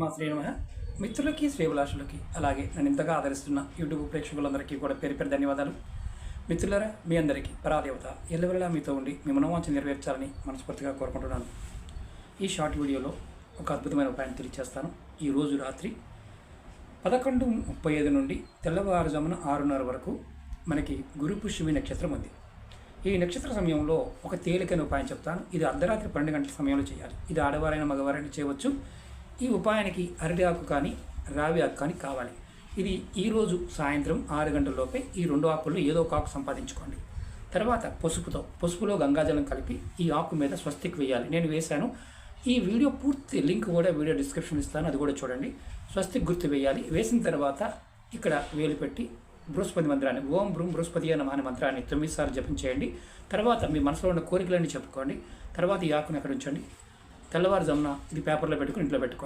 మా శ్రీనమ మిత్రులకి శ్రేభిలాషులకి అలాగే నన్ను ఇంతగా ఆదరిస్తున్న యూట్యూబ్ ప్రేక్షకులందరికీ కూడా పేరు పేరు ధన్యవాదాలు. మిత్రులరా మీ అందరికీ పరాదేవత ఎల్లవెల్లా మీతో ఉండి మీ మనోవాంఛ నెరవేర్చాలని మనస్ఫూర్తిగా కోరుకుంటున్నాను. ఈ షార్ట్ వీడియోలో ఒక అద్భుతమైన ఉపాయాన్ని తెలియచేస్తాను ఈ రోజు రాత్రి పదకొండు ముప్పై ఐదు నుండి తెల్లవారుజామున ఆరున్నర వరకు మనకి గురు పుష్యమి నక్షత్రం ఉంది. ఈ నక్షత్ర సమయంలో ఒక తేలికైన ఉపాయం చెప్తాను. ఇది అర్ధరాత్రి పన్నెండు గంటల సమయంలో చేయాలి. ఇది ఆడవారైన మగవారైనా చేయవచ్చు. ఈ ఉపాయానికి అరటి ఆకు కానీ రావి ఆకు కానీ కావాలి. ఇది ఈరోజు సాయంత్రం ఆరు గంటల లోపే ఈ రెండు ఆకుల్లో ఏదో ఒక ఆకు సంపాదించుకోండి. తర్వాత పసుపుతో పసుపులో గంగాజలం కలిపి ఈ ఆకు మీద స్వస్తిక్ వేయాలి. నేను వేశాను. ఈ వీడియో పూర్తి లింక్ కూడా వీడియో డిస్క్రిప్షన్ ఇస్తాను. అది కూడా చూడండి. స్వస్తిక్ గుర్తు వేయాలి. వేసిన తర్వాత ఇక్కడ వేలు పెట్టి బృహస్పతి మంత్రాన్ని ఓం బ్రూం బృహస్పతి అన్న అనే మంత్రాన్ని తొమ్మిది సార్లు జపించేయండి తర్వాత మీ మనసులో ఉన్న కోరికలన్నీ చెప్పుకోండి. తర్వాత ఈ ఆకుని అక్కడ ఉంచండి. తెల్లవారుజామున ఇది పేపర్లో పెట్టుకుని ఇంట్లో పెట్టుకోండి.